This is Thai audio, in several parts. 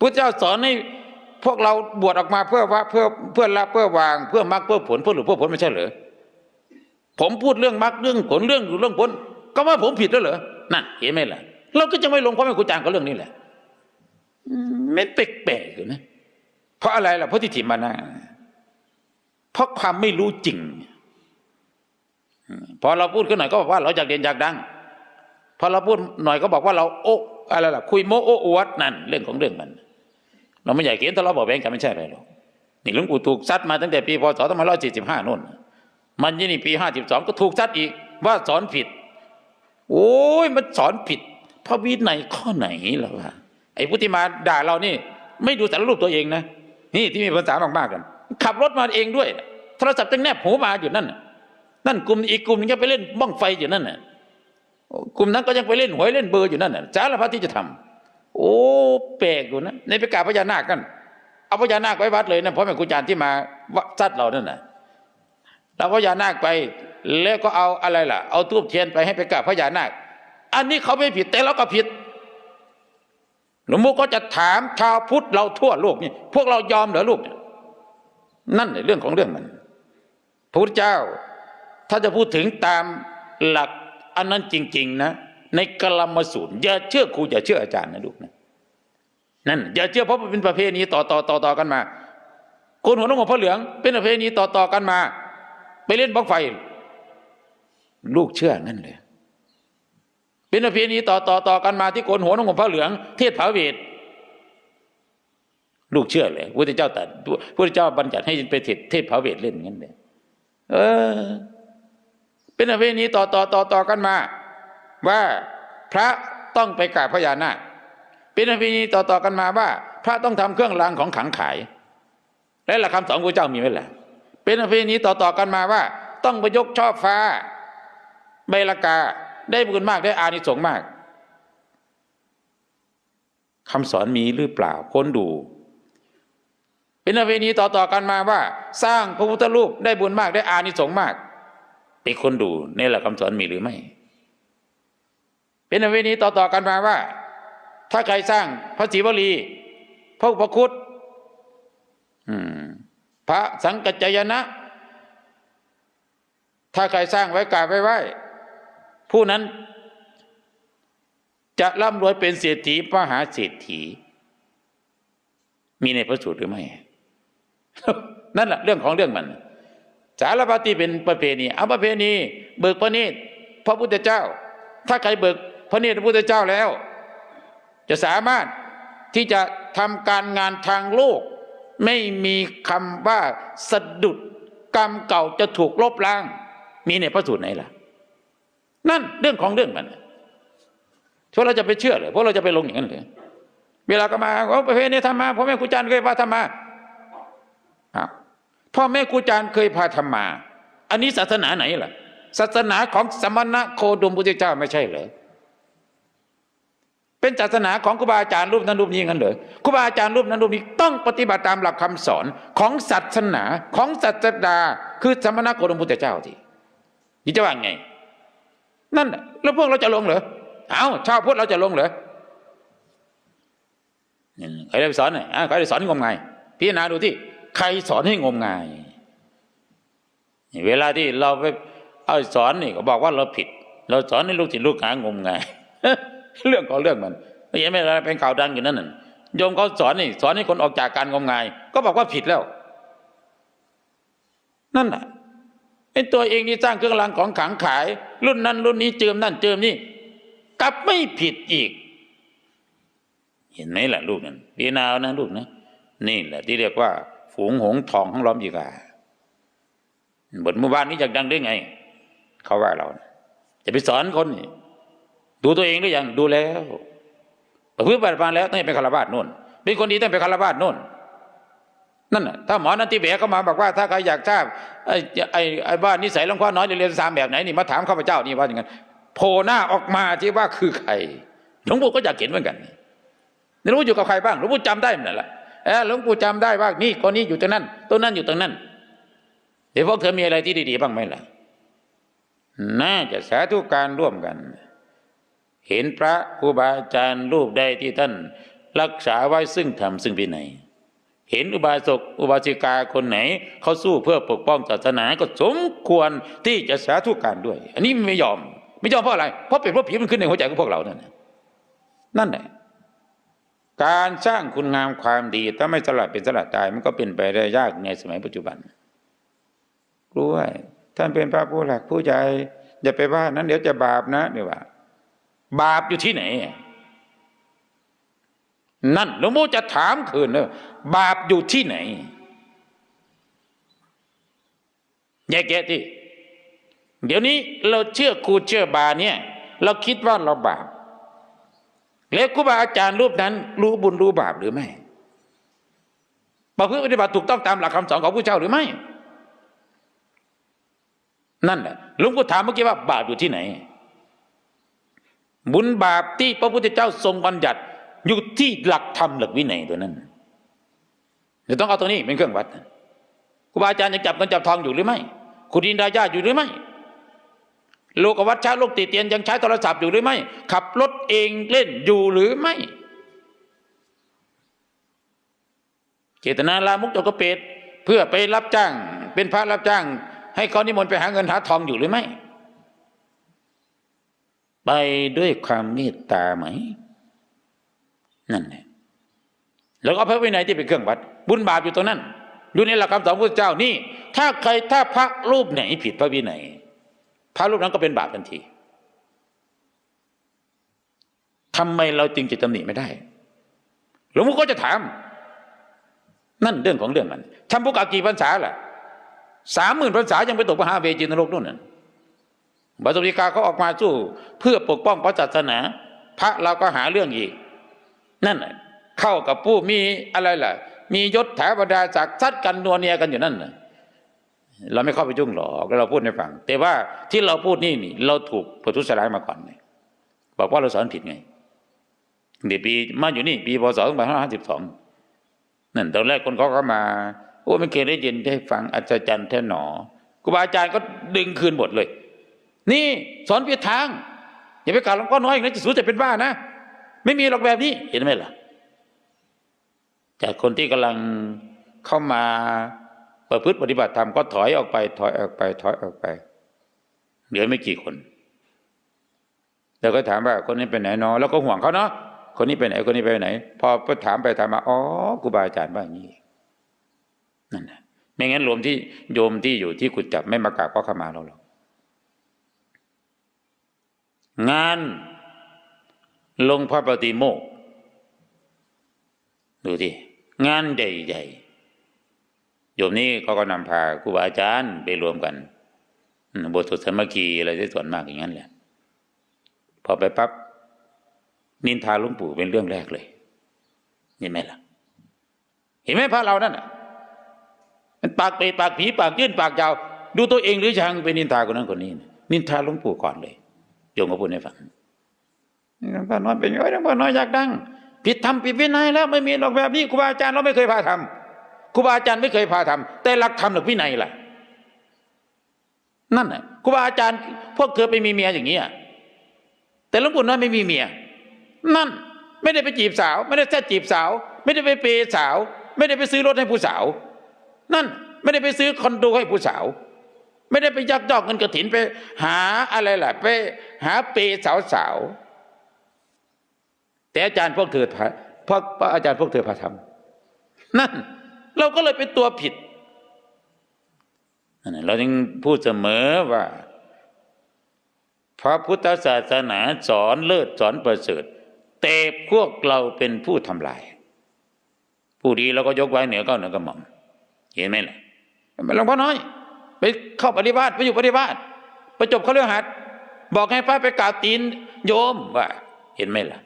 พุทธเจ้าสอนให้พวกเราบวชออกมาเพื่อว่าเพื่อเพื่อละเพื่อวางเพื่อมรรคเพื่อผลเพื่อหลุดเพื่อผลไม่ใช่เหรอผมพูดเรื่องมรรคเรื่องผลเรื่องหลุดเรื่องผลก็ว่าผมผิดแล้วเหรอนั่นเห็นไหมล่ะ เราก็จะไม่ลงเพราะไม่คุยจางกับเรื่องนี้แหละอืมไม่แปลกๆอยู่นะเพราะอะไรล่ะเพราะทิฏฐิมานะเพราะความไม่รู้จริงพอเราพูดขึ้นหน่อยก็บอกว่าเราอยากเด่นอยากดังพอเราพูดหน่อยก็บอกว่าเราโอ้อะไรล่ะ คุยโมโอ้อวดนั่นเรื่องของเรื่องมัน เราไม่อยากเขียนทะเลาะเบาะแวงกันไม่ใช่อะไรหรอกนี่หลวงปู่ถูกซัดมาตั้งแต่ปีพศ2545นู่น มันยี่นี่ปี52ก็ถูกซัดอีก ว่าสอนผิด โอ้ยมันสอนผิด พระวินัยข้อไหนล่ะวะไอ้ผู้ที่มาด่าเรานี่ ไม่ดูสารรูปตัวเองนะ นี่ที่มีภาษามากๆกัน ขับรถมาเองด้วยโทรศัพท์ตั้งแนบหูมาอยู่นั่นน่ะนั่นกลุ่มอีกกลุ่มนึงก็ไปเล่นบ้องไฟอยู่นั่นน่ะกลุ่มนั้นก็ยังไปเล่นหวยเล่นเบอร์อยู่นั่นน่ะสารพัดที่จะทำ โอ้แปลกอยู่นะในไปกราบพญานาคกันเอาพญานาคไว้วัดเลยนะเพราะแม่ครูจารย์ที่มาวัดซัดเรานั่นน่ะเราพญานาคไปแล้วก็เอาอะไรล่ะ เอาทูบเทียนไปให้ไปกราบพญานาค อันนี้เขาไม่ผิดแต่เราก็ผิดหลวงปู่ก็จะถามชาวพุทธเราทั่วโลกนี่พวกเรายอมเหรอลูกนั่นแหละเรื่องของเรื่องมันพระพุทธเจ้า ถ้าจะพูดถึงตามหลักอันนั้นจริง ๆ นะ ในกลมสูตรอย่าเชื่อครูอย่าเชื่ออาจารย์นะลูกนะนั่นอย่าเชื่อเพราะเป็นประเพณีต่อต่อต่อต่อกันมาโกนหัวนกหัวพระเหลือง เป็นประเพณีต่อต่อกันมา ไปเล่นบ้องไฟ ลูกเชื่อนั่นเลยเป็นประเพณีต่อต่อต่อกันมาที่โกนหัวนกหัวพระเหลือง เทศผาเวทลูกเชื่อเลยพระเจ้าตรัสพระเจ้าบัญญัติให้ไปเทศเทศผาเวทเล่นงั้นเลยเออ เป็นประเพณีต่อต่อต่อต่อกันมา ว่าพระต้องไปกราบพญานาคเป็นประเพณีต่อต่อกันมาว่า พระต้องทำเครื่องรางของขลังขาย และหลักคำสอนของพระเจ้ามีไว้แหละเป็นประเพณีต่อต่อกันมาว่า ต้องไปยกช่อฟ้าใบละกาได้บุญมากได้อานิสงส์มากคำสอนมีหรือเปล่าค้นดู เป็นประเพณีต่อต่อกันมาว่า สร้างพระพุทธรูปได้บุญมากได้อานิสงส์มากไปค้นดูในหลักคำสอนมีหรือไม่ เป็นประเพณีต่อๆกันมาว่า ถ้าใครสร้างพระศรีวลีพระอุปคุตพระสังกัจจายนะ ถ้าใครสร้างไว้กาไว้ไหว้ผู้นั้น จะร่ำรวยเป็นเศรษฐีมหาเศรษฐี มีในพระสูตรหรือไม่ นั่นแหละเรื่องของเรื่องมัน สารพัดที่เป็นประเพณีเอาประเพณี เบิกพระเนตพระพุทธเจ้า ถ้าใครเบิก พระเนตรพระพุทธเจ้าแล้ว จะสามารถที่จะทำการงานทางโลก ไม่มีคำว่าสะดุดกรรมเก่าจะถูกลบล้าง มีในพระสูตรไหนล่ะ นั่นเรื่องของเรื่องมันพวกเราจะไปเชื่อเลยพวกเราจะไปลงอย่างนั้นเลยเวลาก็มาว่าประเพณีทำมาพ่อแม่ครูอาจารย์เคยพาทำมาพ่อแม่ครูอาจารย์เคยพาธรรมา อันนี้ศาสนาไหนล่ะ ศาสนาของสมณะโคดมพุทธเจ้าไม่ใช่เหรอ เป็นศาสนาของครูบาอาจารย์รูปนั้นรูปนี้งั้นเหรอครูบาอาจารย์รูปนั้นรูปนี้ต้องปฏิบัติตามหลักคำสอนของศาสนาของศาสดาคือสมณะโคดมพุทธเจ้าที่นี่จะว่าไง นั่นแล้วพวกเราจะลงเหรอเอาชาวพุทธเราจะลงเหรอใครได้ไปสอนไหนใครได้สอนงมงายพิจารณาดูที่ใครสอนให้งมงายเวลาที่เราไปเอาสอนนี่ก็บอกว่าเราผิด เราสอนให้ลูกศิษย์ลูกหางมงาย เรื่องขอเรื่องมันไม่ใช่ไม่อะไรเป็นข่าวดังอยู่นั่นน่ะโยมเขาสอนนี่สอนให้คนออกจากการงมงาย ก็บอกว่าผิดแล้ว นั่นน่ะไอ้ตัวเองนี่สร้างเครื่องรางของขลังขาย รุ่นนั้น รุ่นนี้เจิมนั่นเจิมนี่ กลับไม่ผิดอีก เห็นไหมล่ะลูกนั่นพีนาวนะลูกนะนี่แหละที่เรียกว่า ฝูงหงส์ทองของล้อมยีกาบทเมื่อวานนี้จากดังได้ไง เขาว่าเรานะจะไปสอนคนนี่ ดูตัวเองหรือยังดูแล้วประพฤติปฏิบัติแล้วต้องเป็นคารวาสโน่น เป็นคนดีต้องเป็นคารวาสโน่นนั่นน่ะถ้าหมอนันติเบะเข้ามาบอกว่าถ้าใครอยากทราบไอ้ไอ้ไอ้บ้านนิสัยหลวงพ่อน้อยเรียนสามแบบไหนนี่มาถามข้าพเจ้านี่ว่าอย่างนั้นโผล่หน้าออกมาที่ว่าคือใครหลวงปู่ก็อยากเห็นเหมือนกันหลวงปู่อยู่กับใครบ้างหลวงปู่จำได้หมดแหละเออหลวงปู่จำได้ว่านี่คนนี้อยู่ตรงนั้นตัวนั้นอยู่ตรงนั้นเดี๋ยวพวกเธอมีอะไรที่ดีๆบ้างไหมล่ะน่าจะสาธุการร่วมกัน เห็นพระครูบาอาจารย์รูปใดที่ท่าน รักษาไว้ซึ่งธรรมซึ่งวินัยเห็นอุบาสกอุบาสิกาคนไหนเขาสู้เพื่อปกป้องศาสนาก็สมควรที่จะสาธุการด้วย อันนี้ไม่ยอม ไม่ยอมเพราะอะไร เพราะเป็นเพราะผีมันขึ้นในหัวใจของพวกเรานั่นน่ะนั่นแหละการสร้างคุณงามความดีถ้าไม่สลัดเป็นสลัดตายมันก็เป็นไปได้ยากในสมัยปัจจุบันกลัวท่านเป็นพระผู้หลักผู้ใหญ่อย่าไปว่านั้นเดี๋ยวจะบาปนะเดี๋ยวว่า บาปอยู่ที่ไหน นั่นหลวงพ่อจะถามคืนเนอบาปอยู่ที่ไหน แยกแยะที่เดี๋ยวนี้เราเชื่อครูเชื่อบาเนี่ย เราคิดว่าเราบาป แล้วครูบาอาจารย์รูปนั้น รู้บุญรู้บาปหรือไม่ประพฤติปฏิบัติถูกต้องตามหลักคำสอนของผู้เจ้าหรือไม่ นั่นแหละลุงพ่อถามเมื่อกี้ว่าบาปอยู่ที่ไหน บุญบาปที่พระพุทธเจ้าทรงบัญญัติ อยู่ที่หลักธรรมหลักวินัยตัวนั้นเดี๋ยวต้องเอาตรงนี้เป็นเครื่องวัดครูบาอาจารย์ยังจับเงินจับทองอยู่หรือไม่ขุดดินดายาอยู่หรือไม่โลกวัชชะโลกติเตียนยังใช้โทรศัพท์อยู่หรือไม่ ขับรถเองเล่นอยู่หรือไม่เจตนาลามุกจกกระเปดเพื่อไปรับจ้าง เป็นพระรับจ้าง ให้เขานิมนต์ไปหาเงินหาทองอยู่หรือไม่ ไปด้วยความเมตตาไหม นั่นแหละแล้วก็พระวินัยที่เป็นเครื่องวัด บุญบาปอยู่ตรงนั้นอยู่ในหลักคำสอนพระเจ้านี่ ถ้าใครถ้าพระรูปไหนผิดพระวินัยพระรูปนั้นก็เป็นบาปทันทีทำไมเราจึงจะตำหนิไม่ได้หลวงพ่อก็จะถาม นั่นเรื่องของเรื่องมันทำพวกอากีพรรษาล่ะสามหมื่นพรรษายังไปตกมหาเวจีนรกนู่นน่ะ บาสุริกาเขาออกมาสู้เพื่อปกป้องพระศาสนา พระเราก็หาเรื่องอีก นั่นเข้ากับผู้มีอะไรล่ะ มียศถาบรรดาศักดิ์ซัดกันนัวเนียกันอยู่นั่นเราไม่เข้าไปยุ่งหรอกเราพูดให้ฟังแต่ว่าที่เราพูดนี่นี่ เราถูกประทุษร้ายมาก่อนไงบอกว่าเราสอนผิดไงเดี๋ยวปีมาอยู่นี่ ปีพศสองพันห้าร้อยห้าสิบสองนั่นตอนแรกคนเขาก็มาโอ้ไม่เคยได้ยินได้ฟังอัศจรรย์แท้หนอครูบาอาจารย์ก็ดึงคืนหมดเลย นี่สอนผิดทาง อย่าไปกล่าวหลวงพ่อน้อยอย่างนั้นจะสูจะเป็นบ้านะ ไม่มีหรอกแบบนี้ เห็นไหมล่ะ จากคนที่กำลังเข้ามาประพฤติปฏิบัติธรรมก็ถอยออกไป ถอยออกไป ถอยออกไป เหลือไม่กี่คน แล้วก็ถามว่าคนนี้ไปไหนเนาะแล้วก็ห่วงเขาเนาะคนนี้ไปไหนคนนี้ไปไหน พอถามไปถามมาอ๋อครูบาอาจารย์ว่าอย่างนี้นั่นนะไม่งั้นรวมที่โยมที่อยู่ที่กุดจับไม่มากราบก็เข้ามาเราหรอก งานลงพระปฏิโมกดูดิงานใหญ่ๆโยมนี้เขาก็นำพาครูบาอาจารย์ไปรวมกันบทสวดสมัคคีอะไรที่ส่วนมากอย่างนั้นแหละ พอไปปั๊บนินทาหลุงปู่เป็นเรื่องแรกเลยเห็นไหมล่ะ เห็นไหมพระเรานั่นน่ะมันปากเปรตปากผีปากยื่นปากยาว ดูตัวเองหรือยังเป็นนินทาคนนั้นคนนี้ นินทาหลุงปู่ก่อนเลย ยมก็พูดให้ฟังหลวงพ่อน้อยเป็นยังไงหลวงพ่อน้อยอยากดัง ผิดธรรมผิดวินัยแล้วไม่มีหรอกแบบนี้ครูบาอาจารย์เราไม่เคยพาทำครูบาอาจารย์ไม่เคยพาทำแต่หลักธรรมหลักวินัยล่ะนั่นน่ะครูบาอาจารย์ พวกเธอไปมีเมียอย่างนี้ยแต่หลวงปู่น้อยไม่มีเมีย นั่นไม่ได้ไปจีบสาว ไม่ได้แค่จีบสาว ไม่ได้ไปเปย์สาว ไม่ได้ไปซื้อรถให้ผู้สาว นั่นไม่ได้ไปซื้อคอนโดให้ผู้สาว ไม่ได้ไปยักยอกเงินกระถินไป หาอะไรล่ะ ไปหาเปสาวสาวแต่อาจารย์พวกเธอพาพวกพระอาจารย์พวกเธอพาทำนั่น เราก็เลยเป็นตัวผิดนนเราจึงพูดเสมอว่า พระพุทธศาสนาสอนเลิศสอนประเสริฐแต่พวกเราเป็นผู้ทำลาย ผู้ดีเราก็ยกไว้เหนือก้าเหนือกระหม่อมเห็นไหมล่ะหลวงพ่อน้อย ไปเข้าปฏิบัติไปอยู่ปฏิบัติไปจบเขาเรื่องหัดบอกให้พระไปกราบตีนโยมว่า เห็นไหมล่ะ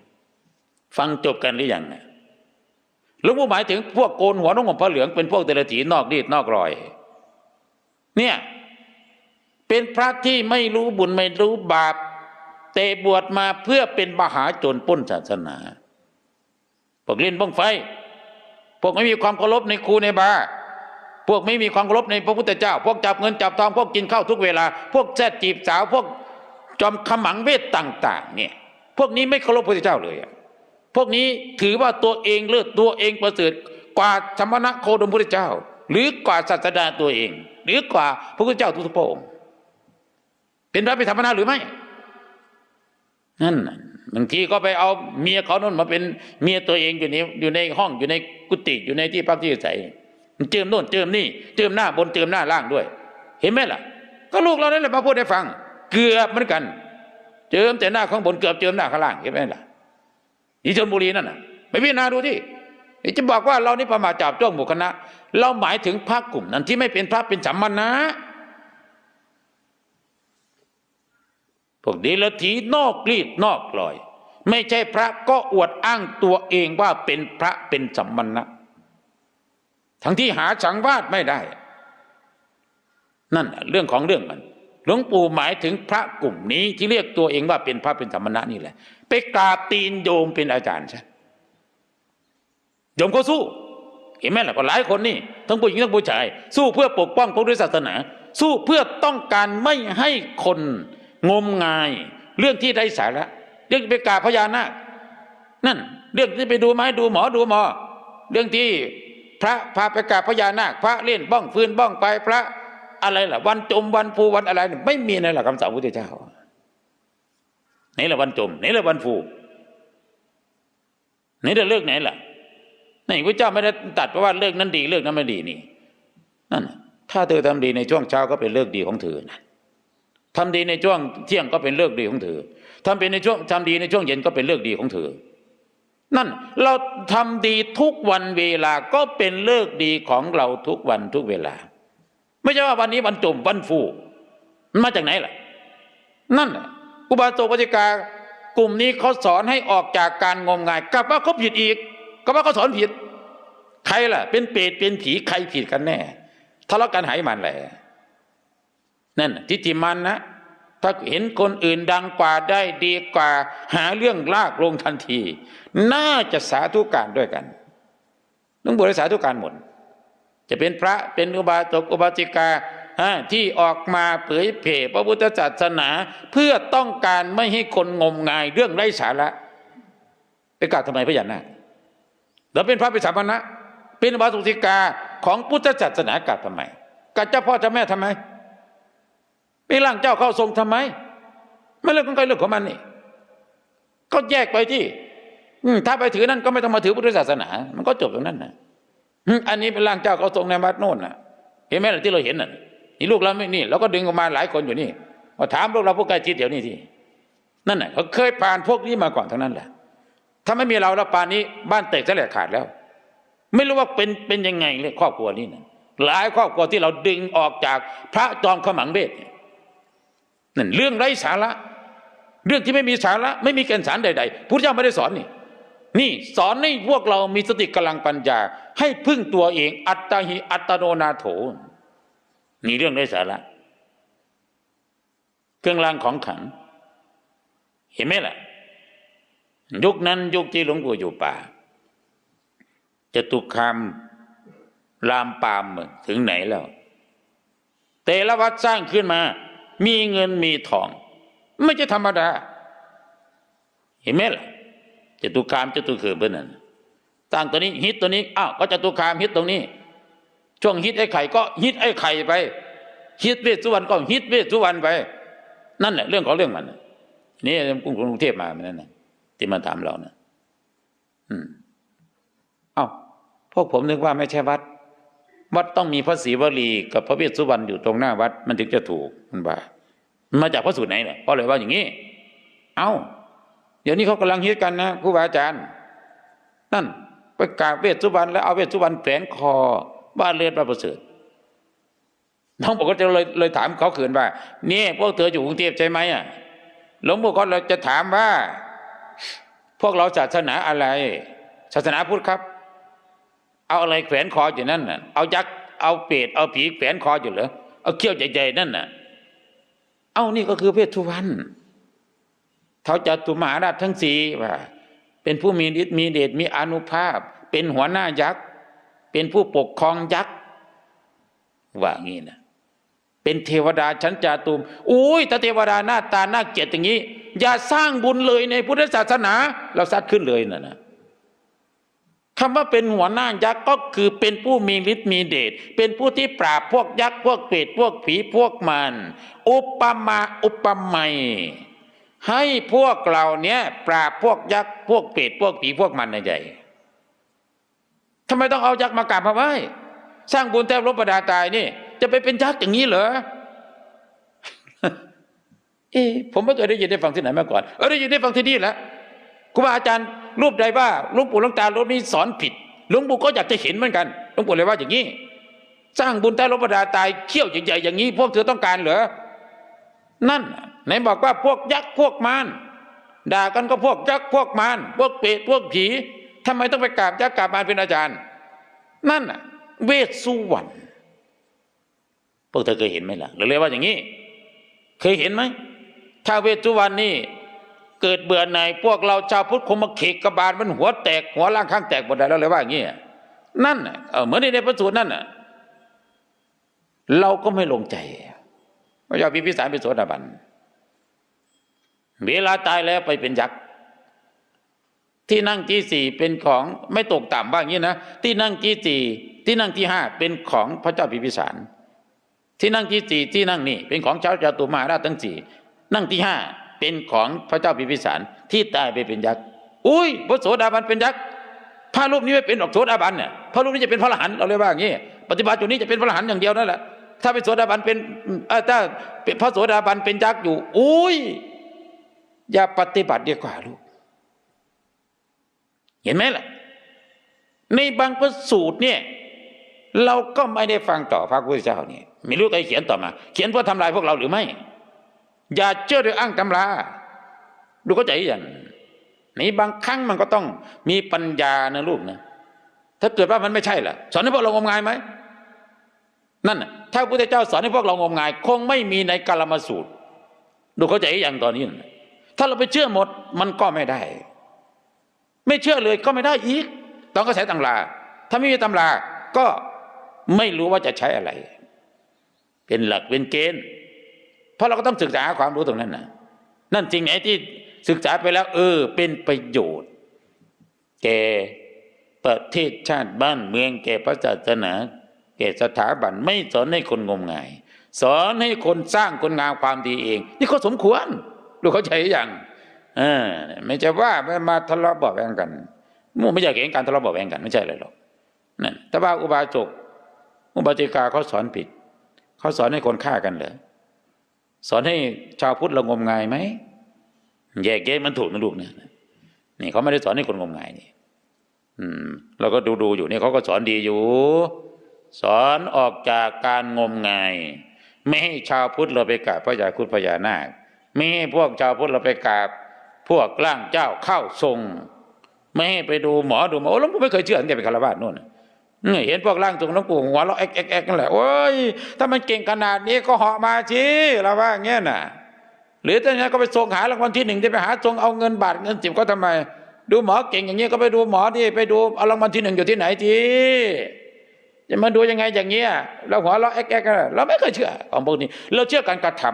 ฟังจบกันหรือยังนะหลวงพ่อหมายถึงพวกโกนหัวน้องผมพระเหลืองเป็นพวกเตลถีนอกรีดนอกรอย เนี่ยเป็นพระที่ไม่รู้บุญไม่รู้บาปแต่บวชมาเพื่อเป็นมหาโจรป้นศาสนาพวกเล่นบ้องไฟพวกไม่มีความเคารพในครูในบา พวกไม่มีความเคารพในพระพุทธเจ้า พวกจับเงินจับทองพวกกินข้าวทุกเวลา พวกแซ่จีบสาวพวกจอมขมังเวทต่าง ๆ เนี่ย พวกนี้ไม่เคารพพระพุทธเจ้าเลยอะพวกนี้ถือว่าตัวเองเลิศตัวเองประเสริฐกว่าสมณะโคดมพระเจ้า หรือกว่าศาสดาตัวเอง หรือกว่าพระพุทธเจ้าทุกพระองค์เป็นพระเป็นธรรมนาหรือไม่นั่นบางทีก็ไปเอาเมียเขานั่นมาเป็นเมียตัวเองอยู่ในอยู่ในห้องอยู่ในกุฏิอยู่ในที่พักที่อาศัย เจิมโน่นเจิมนี่ เจิมหน้าบนเจิมหน้าล่างด้วย เห็นไหมล่ะ ก็ลูกเรานั่นแหละมาพูดให้ฟัง เกือบเหมือนกัน เจิมแต่หน้าข้างบนเกือบเจิมหน้าข้างล่างเห็นไหมล่ะที่ชลบุรีนั่นน่ะไปพิจารณาดูที่จะบอกว่าเรานี่ประมาทจับจ้องหมู่คณะ เราหมายถึงพระกลุ่มนั้นที่ไม่เป็นพระเป็นสัมมณะพวกนี้ละทีนอกรีดนอกลอย ไม่ใช่พระก็อวดอ้างตัวเองว่าเป็นพระเป็นสัมมณะ ทั้งที่หาสังวาสไม่ได้ นั่นเรื่องของเรื่องมัน หลวงปู่หมายถึงพระกลุ่มนี้ที่เรียกตัวเองว่าเป็นพระเป็นสมณะนี่แหละ ไปกราบตีนโยมเป็นอาจารย์ใช่โยมก็สู้ เห็นไหมล่ะก็หลายคนนี่ทั้งผู้หญิงทั้งผู้ชาย สู้เพื่อปกป้องพระพุทธศาสนา สู้เพื่อต้องการไม่ให้คนงมงาย เรื่องที่ไร้สาระเรื่องไปกราบพญานาคนั่น เรื่องที่ไปดูไม้ดูหมอดูหมอ เรื่องที่ พระพาไปกราบพญานาคพระเล่นบ้องฟืนบ้องไปพระอะไรล่ะ วันจมวันฟูวันอะไรไม่มีในหลักคำสอนพระพุทธเจ้าไหนละวันจมไหนละวันฟูไหนละเลิกไหนล่ะไหนพระเจ้าไม่ได้ตัดเพราะว่าเลิกนั้นดีเลิกนั้นไม่ดีนี่นั่นถ้าเธอทำดีในช่วงเช้าก็เป็นเลิกดีของเธอนะทำดีในช่วงเที่ยงก็เป็นเลิกดีของเธอทำเป็นในช่วงทำดีในช่วงเย็นก็เป็นเลิกดีของเธอ นั่นเราทำดีทุกวันเวลาก็เป็นเลิกดีของเราทุกวันทุกเวลา ไม่ใช่ว่าวันนี้วันจมวันฟูมันมาจากไหนล่ะ นั่นอุบาสกปฏิกากลุ่มนี้เขาสอนให้ออกจากการงมงายกลับว่าเขาผิดอีกก็ว่าเขาสอนผิด ใครล่ะ เป็นเปรตเป็นผีใครผิดกันแน่ทะเลาะกันหายมันแหละนั่นทิฏฐิมันนะ ถ้าเห็นคนอื่นดังกว่าได้ดีกว่า หาเรื่องลากลงทันที น่าจะสาธุการด้วยกันต้องบริสาธุการหมดจะเป็นพระเป็นอุบาสกอุบาสิกาที่ออกมาเผยเผยพระพุทธศาสนา เพื่อต้องการไม่ให้คนงมงายเรื่องไร้สาระไปกราบทำไมพระยานาคแล้วเป็นพระเป็นสามณะเป็นอุบาสกิกาของพุทธศาสนากราบทำไมกับเจ้าพ่อเจ้าแม่ทำไม ไปร่างเจ้าเข้าทรงทำไม ไม่เรื่องของใครเรื่องของมันนี่ ก็แยกไปที่ อืถ้าไปถือนั่นก็ไม่ต้องมาถือพุทธศาสนา มันก็จบตรงนั้นนะอันนี้เป็นร่างเจ้าเข้าทรงในวัดโน่นนะเห็นไหมล่ะที่เราเห็นน่ะนี่ลูกเราไม่นี่เราก็ดึงออกมาหลายคนอยู่นี่มาถามลูกเราพวกใกล้ชิดเดี๋ยวนี้ที่นั่นน่ะเขาเคยผ่านพวกนี้มาก่อนทั้งนั้นแหละ ถ้าไม่มีเราแล้วป่านนี้บ้านแตกจะแสลกขาดแล้ว ไม่รู้ว่าเป็นเป็นยังไงเลยครอบครัวนี้นะหลายครอบครัวที่เราดึงออกจากพระจอมขมังเวทเนี่ย นั่นเรื่องไร้สาระ เรื่องที่ไม่มีสาระ ไม่มีแก่นสารใดๆพุทธเจ้าไม่ได้สอนนี่ นี่สอนให้พวกเรามีสติกำลังปัญญา ให้พึ่งตัวเอง อัตตาหิอัตโนนาโถนี่เรื่องไร้สาระ เครื่องรางของขัง เห็นไหมล่ะ ยุคนั้นยุคที่หลวงปู่อยู่ป่าจะตุคามลามปามถึงไหนแล้ว แต่ละวัดสร้างขึ้นมา มีเงินมีทอง ไม่ใช่ธรรมดา เห็นไหมล่ะจตุคามจตุเขือเพื่อนนั่นตั้งตัวนี้ฮิตตัวนี้อ้าวก็จตุคามฮิตตรงนี้ ช่วงฮิตไอ้ไข่ก็ฮิตไอ้ไข่ไปฮิตเวสสุวรรณก็ฮิตเวสสุวรรณไป นั่นแหละเรื่องของเรื่องมันนี่กรุงเทพมาเหมือนนั้นนะที่มาถามเรานะอืมเอ้าพวกผมนึกว่าไม่ใช่วัด วัดต้องมีพระศรีวลีกับพระเวสสุวรรณอยู่ตรงหน้าวัดมันถึงจะถูกมันว่ามาจากพระสูตรไหนเนี่ยเพราะอะไรว่าอย่างนี้ เอ้า เดี๋ยวนี้เขากำลังฮิตกันนะครูบาอาจารย์ นั่นไปกราบเวสสุวรรณแล้วเอาเวสสุวรรณแฝงคอบ้านเลือดพระประเสริฐน้องบอกก็จะเลยเลยถามเขาขืนว่านี่พวกเธออยู่กรุงเทพใช่ไหมอะหลวงปู่ก็เลยจะถามว่า พวกเราศาสนาอะไร ศาสนาพุทธครับ เอาอะไรแขวนคออยู่นั่นน่ะ เอายักษ์เอาเปรตเอาผีแขวนคออยู่เหรอเอาเขี้ยวใหญ่ๆนั่นน่ะ เอานี่ก็คือเพศทุวันเขาจะตุมหาราชทั้งสี่ว่า เป็นผู้มีฤทธิ์มีเดชมีอนุภาพ เป็นหัวหน้ายักษ์เป็นผู้ปกครองยักษ์ว่างี้นะเป็นเทวดาชั้นจาตุมอุ้ยถ้าเทวดาหน้าตาหน่าเกลียดอย่างนี้ อย่าสร้างบุญเลยในพุทธศาสนา เราซัดขึ้นเลยน่ะนะ คำว่าเป็นหัวหน้ายักษ์ก็คือเป็นผู้มีฤทธิ์มีเดช เป็นผู้ที่ปราบพวกยักษ์พวกเปรตพวกผีพวกมัน อุปมาอุปไมยให้พวกเราเนี้ยปราบพวกยักษ์พวกเปรตพวกผีพวกมันในใจทำไมต้องเอายักษ์มากราบมาไหว้สร้างบุญแทบลบประดาตายนี่ จะไปเป็นยักษ์อย่างนี้เหรอเอ๊ผมไม่เคยได้ยินได้ฟังที่ไหนมาก่อนเออได้ยินได้ฟังที่นี่แหละครูบาอาจารย์ รูปใดว่าหลุงปู่หลุงตารูปนี้สอนผิดหลุงปู่ก็อยากจะเห็นเหมือนกันหลุงปู่เลยว่าอย่างนี้ สร้างบุญใต้ลบประดาตายเขี้ยวใหญ่ๆอย่างนี้ พวกเธอต้องการเหรอนั่นไหนบอกว่าพวกยักษ์พวกมารด่ากันก็พวกยักษ์พวกมารพวกเปรตพวกผีทำไมต้องไปกราบยักษ์กราบมารเป็นอาจารย์ นั่นเวสสุวรรณพวกเธอเคยเห็นไหมล่ะหรือเรียกว่าอย่างนี้ เคยเห็นไหมถ้าเวสสุวรรณนี่ เกิดเบื่อในายพวกเราชาวพุทธคงมาเขกกระบาลมันหัวแตกหัวล่างข้างแตกหมดแล้วเลยว่าอย่างนี้นั่นเออเหมือนในพระสูตรนั่นน่ะเราก็ไม่ลงใจพระเจ้าพิพิสารเป็นโสดาบันเวลาตายแล้วไปเป็นยักษ์ที่นั่งที่สี่เป็นของไม่ตกต่ำว่าอย่างนี้นะที่นั่งที่สี่ที่นั่งที่ห้าเป็นของพระเจ้าพิพิสารที่นั่งที่สี่ที่นั่งนี่เป็นของเจ้าจาตุมาราชทั้งสี่นั่งที่ห้า เป็นของพระเจ้าพิพิสารที่ตายไปเป็นยักษ์อุ้ยพระโสดาบันเป็นยักษ์พระรูปนี้ไม่เป็นออกโสดาบันเนี่ยพระรูปนี้จะเป็นพระอรหันต์เราเรียกว่าอย่างนี้ปฏิบัติอยู่นี้จะเป็นพระอรหันต์อย่างเดียวนั่นแหละถ้าเป็นโสดาบันเป็นอ่อถ้าพระโสดาบันเป็นยักษ์อยู่ อุ้ยอย่าปฏิบัติดีกว่าลูก เห็นไหมล่ะ ในบางพระสูตรเนี่ย เราก็ไม่ได้ฟังต่อพระพุทธเจ้าเนี่ยไม่รู้ใครเขียนต่อมา เขียนเพื่อทำลายพวกเราหรือไม่ อย่าเชื่อโดยอ้างตำรา ดูเข้าใจยังนี่บางครั้งมันก็ต้องมีปัญญานะลูกนะ ถ้าเกิดว่ามันไม่ใช่ล่ะ สอนให้พวกเรางมงายไหม นั่นถ้าพระพุทธเจ้าสอนให้พวกเรางมงาย คงไม่มีในกาลมาสูตร ดูเข้าใจอย่างตอนนี้นะถ้าเราไปเชื่อหมดมันก็ไม่ได้ ไม่เชื่อเลยก็ไม่ได้อีก ต้องก็ใช้ตำรา ถ้าไม่มีตำราก็ไม่รู้ว่าจะใช้อะไร เป็นหลักเป็นเกณฑ์ ราะเราก็ต้องศึกษาความรู้ตรงนั้นนะนั่นจริงไหนที่ศึกษาไปแล้ว เออ เป็นประโยชน์ แก่ประเทศชาติบ้านเมืองแก่พระศาสนาแก่สถาบันไม่สอนให้คนงมงาย สอนให้คนสร้างคนงามความดีเอง นี่เขาสมควรดูเขาใจอย่างเออไม่ใช่ว่ามาทะเลาะเบาแวงกันมู่ไม่อยากเห็นการทะเลาะเบาแวงกันไม่ใช่เลยหรอกนั่นแต่ว่าอุบาสกอุบาสิกาเขาสอนผิด เขาสอนให้คนฆ่ากันเหรอ สอนให้ชาวพุทธเรางมงายไหมแยกแยะมันถูกนะลูกเนี่ยนี่เขาไม่ได้สอนให้คนงมงายนี่ อืมเราก็ดูดูอยู่นี่เขาก็สอนดีอยู่ สอนออกจากการงมงาย ไม่ให้ชาวพุทธเราไปกราบพระยาคุณพญานาคไม่ให้พวกชาวพุทธเราไปกราบ พวกร่างเจ้าเข้าทรง ไม่ให้ไปดูหมอดูหมอโอ้หลวงปู่ไม่เคยเชื่อตั้งแต่เป็นคารวะนู่น เห็นพวกร่างทรงหลวงปู่หัวเราเอ็กเอ็กเอ็กนั่นแหละโอ้ยถ้ามันเก่งขนาดนี้ก็เหาะมาชีเราว่าอย่างเงี้ยน่ะ หรือถ้าอย่างนี้ก็ไปส่งหารางวัลที่หนึ่งจะไปหาส่งเอาเงินบาทเงินสิบก็ทำไม ดูหมอเก่งอย่างนี้ก็ไปดูหมอที่ไปดูเอารางวัลที่หนึ่งอยู่ที่ไหนทีจะมาดูยังไงอย่างเงี้ยเราหัวเราะแอ๊กแอ๊กกันเราไม่เคยเชื่อของพวกนี้ เราเชื่อการกระท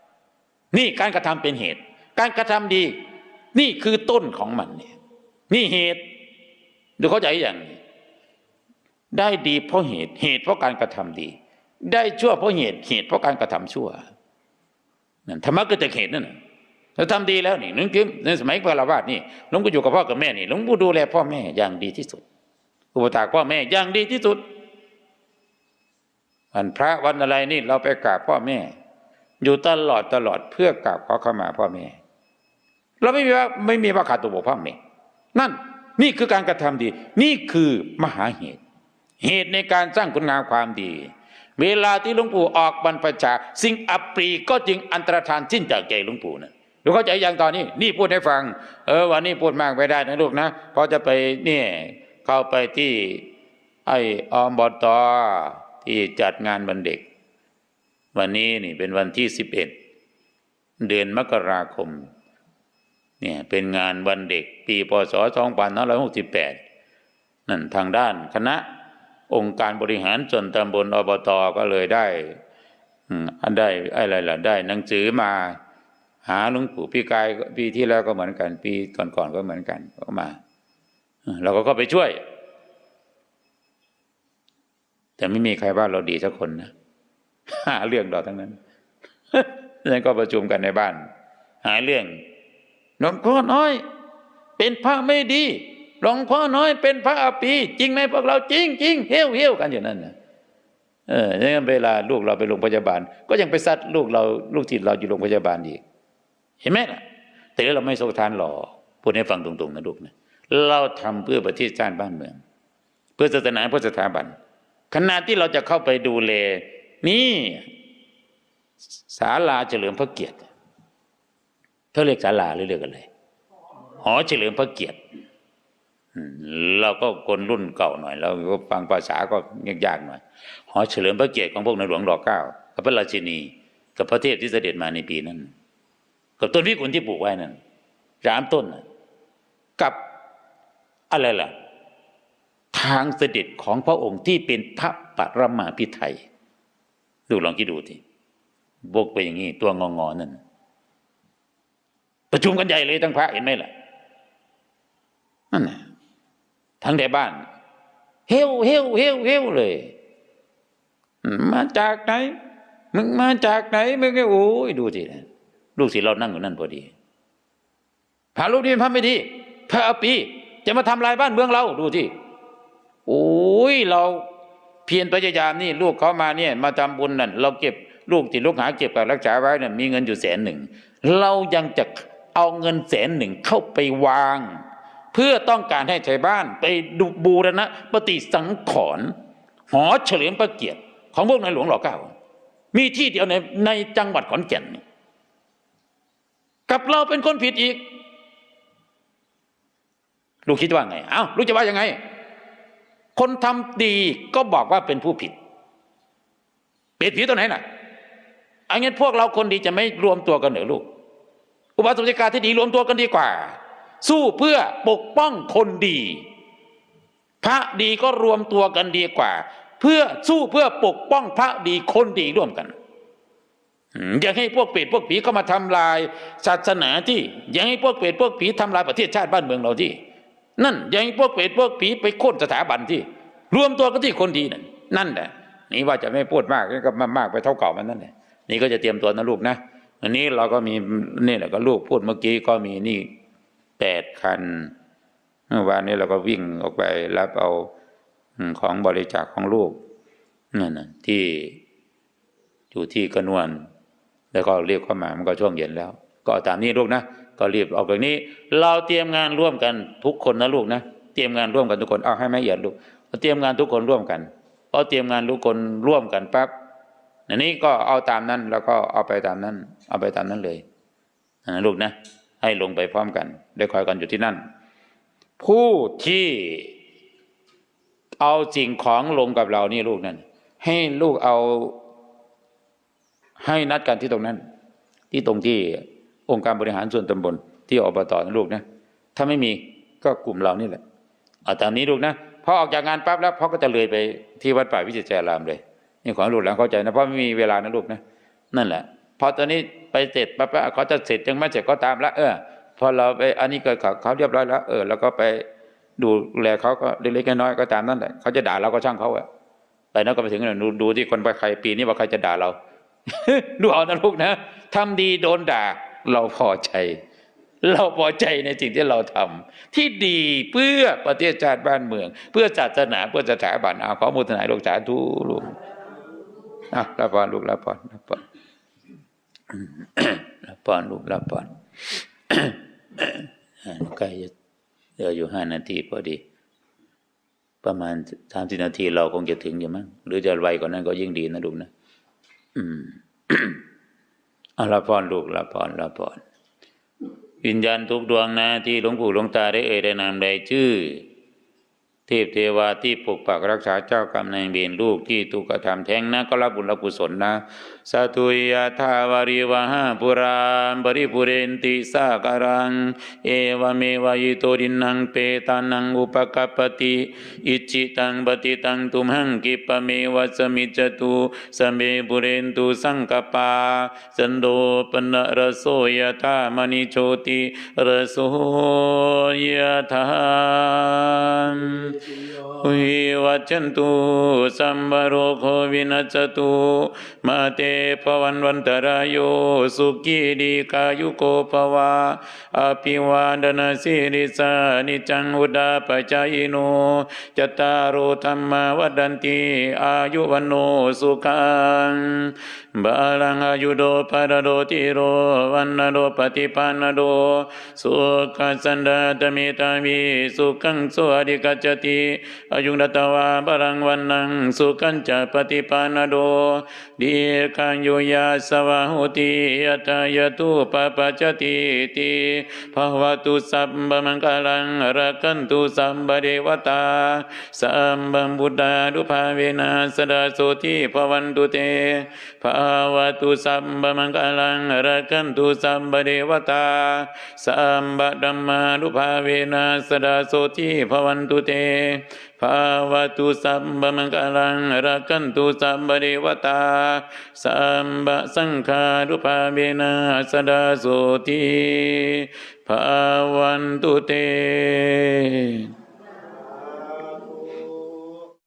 ำนี่การกระทำเป็นเหตุ การกระทำดี นี่คือต้นของมันเนี่ยนี่เหตุ ดูเข้าใจอย่างนี้ ได้ดีเพราะเหตุเหตุเพราะการกระทำดี ได้ชั่วเพราะเหตุเหตุเพราะการกระทำชั่วนั่นธรรมะก็จะเหตุนั่นเราทำดีแล้วนี่นึกถึงในสมัยพระลาวาสนี่หลวงปู่อยู่กับพ่อกับแม่นี่หลวงปู่ดูแลพ่อแม่อย่างดีที่สุด อุปถากพ่อแม่อย่างดีที่สุดวันพระวันอะไรนี่เราไปกราบพ่อแม่ อยู่ตลอดตลอดเพื่อกราบขอเข้ามาพ่อแม่ เราไม่มีว่าไม่มีว่าขาดตัวบกพร่องนี่นั่นนี่คือการกระทำดี นี่คือมหาเหตุ เหตุในการสร้างคุณงามความดี เวลาที่หลวงปู่ออกบรรพชา สิ่งอัปรีก็จึงอันตรธานสิ้นจากใจหลวงปู่นะดูเข้าใจอย่างตอนนี้ นี่พูดให้ฟัง เออวันนี้พูดมากไปได้นะลูกนะเพราะจะไปเนี่ยเข้าไปที่ไออมบอตที่จัดงานวันเด็ก วันนี้นี่เป็นวันที่สิบเอ็ดเดือนมกราคมเนี่ยเป็นงานวันเด็ก ปีพศ 2568 นั่นทางด้านคณะ องค์การบริหารส่วนตำบลอบตก็เลยได้อันได้อะไรล่ะได้ หนังสือมา หาหลวงปู่พี่กายปีที่แล้วก็เหมือนกัน ปีก่อนๆก็เหมือนกันก็มาเราก็เข้าไปช่วย แต่ไม่มีใครว่าเราดีสักคนนะหาเรื่องเราทั้งนั้นนั้นก็ประชุมกันในบ้าน หาเรื่องหลวงพ่อน้อย เป็นพระไม่ดี หลวงพ่อน้อยเป็นพระอาปีจริงไหมพวกเราจริงจริงเฮี้ยวเฮี้ยวกันอยู่นั่นนะเออเนี่ยเวลาลูกเราไปโรงพยาบาล ก็ยังไปซัดลูกเราลูกจิตเราอยู่โรงพยาบาลอีก เห็นไหมล่ะ แต่เราไม่โศกทานหล่อพูดให้ฟังตรงๆนะลูกนะเราทำเพื่อประเทศชาติบ้านเมือง เพื่อศาสนาเพื่อสถาบันขณะที่เราจะเข้าไปดูแลนี่ศาลาเฉลิมพระเกียรติเขาเรียกศาลาหรือเรียกอะไรหอเฉลิมพระเกียรติ เราก็คนรุ่นเก่าหน่อยเราก็ฟังภาษาก็ยากๆหน่อยหอเฉลิมพระเกียรติของพวกในหลวงรอเก้ากับพระราชินี กับพระเทพที่เสด็จมาในปีนั้น กับต้นวิกุลที่ปลูกไว้นั่นสามต้นกับอะไรล่ะ ทางเสด็จของพระองค์ที่เป็นพระปรมาภิไธยดูลองคิดดูทีบกไปอย่างนี้ตัวงองอๆนั่นประชุมกันใหญ่เลยทั้งพระเห็นไหมล่ะนั่นน่ะ ทั้งในบ้าน เฮวเฮวเฮวเฮวเลย มาจากไหน มึงมาจากไหนมึงก็โอ้ยดูสิลูกศิษย์เรานั่งอยู่นั่นพอดีพระรูปนี้เป็นพระไม่ดีพระอาปี จะมาทำลายบ้านเมืองเราดูที่โอ้ยเราเพียรพยายามนี่ลูกเขามาเนี่ย มาทำบุญนั่นเราเก็บลูกติดลูกหาเก็บกับรักษาไว้เนี่ยมีเงินอยู่แสนหนึ่ง เรายังจะเอาเงินแสนหนึ่งเข้าไปวาง เพื่อต้องการให้ชาวบ้านไปดูบูรณะปฏิสังขรณ์หอเฉลิมพระเกียรติของพวกในหลวงรอเก้า มีที่เดียวในในจังหวัดขอนแก่นกับเราเป็นคนผิดอีก ลูกคิดว่าไง เอ้าลูกจะว่ายังไง คนทำดีก็บอกว่าเป็นผู้ผิดผิดผิดตัวไหนน่ะอันงั้พวกเราคนดีจะไม่รวมตัวกันเหรอลูก อุบาสกาที่ดีรวมตัวกันดีกว่า สู้เพื่อปกป้องคนดี พระดีก็รวมตัวกันดีกว่า เพื่อสู้เพื่อปกป้องพระดีคนดีร่วมกันอย่าให้พวกเปรตพวกผีเข้ามาทำลายศาสนาที่อย่าให้พวกเปรตพวกผีทำลายประเทศชาติบ้านเมืองเราที่ นั่นอย่าให้พวกเปรตพวกผีไปโค่นสถาบันที่ รวมตัวกันที่คนดีนั่นนั่นแหละนี่ว่าจะไม่พูดมากก็มามากไปเท่าเก่ามันนั่นแหละนี่ก็จะเตรียมตัวนะลูกนะอันนี้เราก็มีนี่แหละก็ลูกพูดเมื่อกี้ก็มีนี่ แปดคัน เมื่อวานนี้เราก็วิ่งออกไปรับเอาของบริจาคของลูกนั่นนะที่อยู่ที่กระนวน แล้วก็เรียกเข้ามามันก็ช่วงเย็นแล้ว ก็ตามนี้ลูกนะก็รีบออกแบบนี้ เราเตรียมงานร่วมกันทุกคนนะลูกนะเตรียมงานร่วมกันทุกคนเอาให้แม่เอียดลูกเตรียมงานทุกคนร่วมกันพอเตรียมงานทุกคนร่วมกันปั๊บอันนี้ก็เอาตามนั้นแล้วก็เอาไปตามนั้น เอาไปตามนั้นเลยนะลูกนะ ให้ลงไปพร้อมกัน ได้คอยกันอยู่ที่นั่น ผู้ที่เอาสิ่งของลงกับเรานี่ลูกนั่นให้ลูกเอาให้นัดกันที่ตรงนั้น ที่ตรงที่องค์การบริหารส่วนตำบลที่อบตนะลูกนะถ้าไม่มีก็กลุ่มเรานี่แหละเอาตามนี้ลูกนะพอออกจากงานปั๊บแล้วพ่อก็จะเลยไปที่วัดป่าวิจิตรารามเลยนี่ขอให้ลูกหลานเข้าใจนะเพราะไม่มีเวลานะลูกนะนั่นแหละ พอตอนนี้ไปเสร็จปั๊บเขาจะเสร็จยังไม่เสร็จก็ตามละเออพอเราไปอันนี้เกิดเขาเขาเรียบร้อยแล้ว เออแล้วก็ไปดูแลเขาก็เล็กๆน้อยๆก็ตามนั่นแหละเขาจะด่าเราก็ช่างเขาอะไปนั้นก็ไปถึงนั่นดูดูที่คนไปใครปีนี้ว่าใครจะด่าเราดูเอานะลูกนะทำดีโดนด่า เราพอใจ เราพอใจในสิ่งที่เราทำที่ดีเพื่อประเทศชาติบ้านเมือง เพื่อศาสนาเพื่อสถาบันเอาขอมุทนายลูกสาธุลูกอะรับพรลูกรับพรรับพร รับพรลูกรับพรอ่าใกล้จะเหลืออยู่ห้านาทีพอดี ประมาณสามสิบนาทีเราคงจะถึงอยู่มั้งหรือจะไวกว่านั้นก็ยิ่งดีนะลูกนะ อืมเอาละพรลูกละพรละพรวิญญาณทุกดวงนะที่หลวงปู่หลวงตาได้เอ่ยได้นามใดชื่อ เทพเทวาที่ปกปักรักษาเจ้ากรรมนายเวรลูกที่ถูกกระทำแท้งนะก็รับบุญรับกุศลนะสาธุยะทาวาริวหาปุราบริปุเรนติสาการัง เอวเมวายโตรินังเปตานังอุปกปติอิจิตังปฏิตังตุมหังกิปเมวะสมิจตุสเมปุเรนตุสังกปาสันโดปนะระโสยะธามณิโชติระโสยะธาวิวัจจันตุสัมบโรโควินัสตุมาเตภวันวันตรายโยสุขีดีกายุโกภวาอภิวาดนาสิริสานิจังอุดาปจายโนจตารโอธรรมวัดันติอายุวันโนสุขังบาลังอายุโดปารโดติโรวันนโดปฏิปันโดสุขัสันดาตมิตามิสุขังสวัสดิกัจติจติอายุงดตวาบรังวันนังสุขันจะปฏิปานโดดีคังโยยาสวาหุติยตายตุปปจจติติภาวตุสัพพมังคลังรักันตุสัมบเดวตาสัมบัมบุตตาดุภาเวนะสดาโสทิภวันตุเตภาวตุสัพพมังคลังรักันตุสัมบเดวตาสัมบดัมมาดุภาเวนะสดาโสทิภวันตุเตภาวตุสัมบมังกลังรักันตุสัมบริวตาสัมบสังฆารุภาเวนาสดาโสทีภาวันตุเต